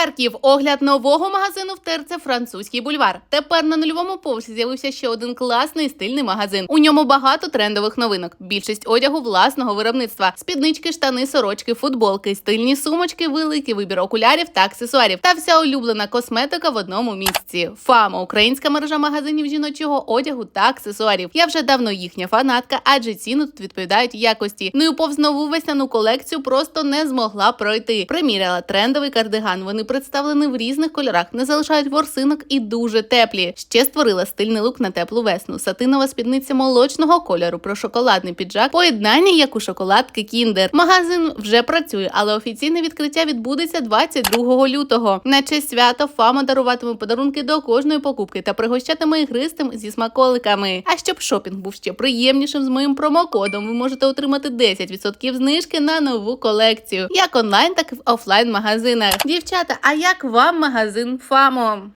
Харків. Огляд нового магазину в Французький бульвар. Тепер на нульовому поверсі з'явився ще один класний стильний магазин. У ньому багато трендових новинок. Більшість одягу власного виробництва: спіднички, штани, сорочки, футболки, стильні сумочки, великий вибір окулярів та аксесуарів. Та вся улюблена косметика в одному місці. Фама українська мережа магазинів жіночого одягу та аксесуарів. Я вже давно їхня фанатка, адже ціни тут відповідають якості. Ну і повз нову весняну колекцію просто не змогла пройти. Приміряла трендовий кардиган. Вони представлені в різних кольорах, не залишають ворсинок і дуже теплі. Ще створила стильний лук на теплу весну. Сатинова спідниця молочного кольору про шоколадний піджак. Поєднання як у шоколадки Кіндер. Магазин вже працює, але офіційне відкриття відбудеться 22 лютого. На честь свята Фама даруватиме подарунки до кожної покупки та пригощатиме ігристим зі смаколиками. А щоб шопінг був ще приємнішим з моїм промокодом, ви можете отримати 10% знижки на нову колекцію, як онлайн, так і в офлайн магазинах. Дівчата, а як вам магазин Фамо?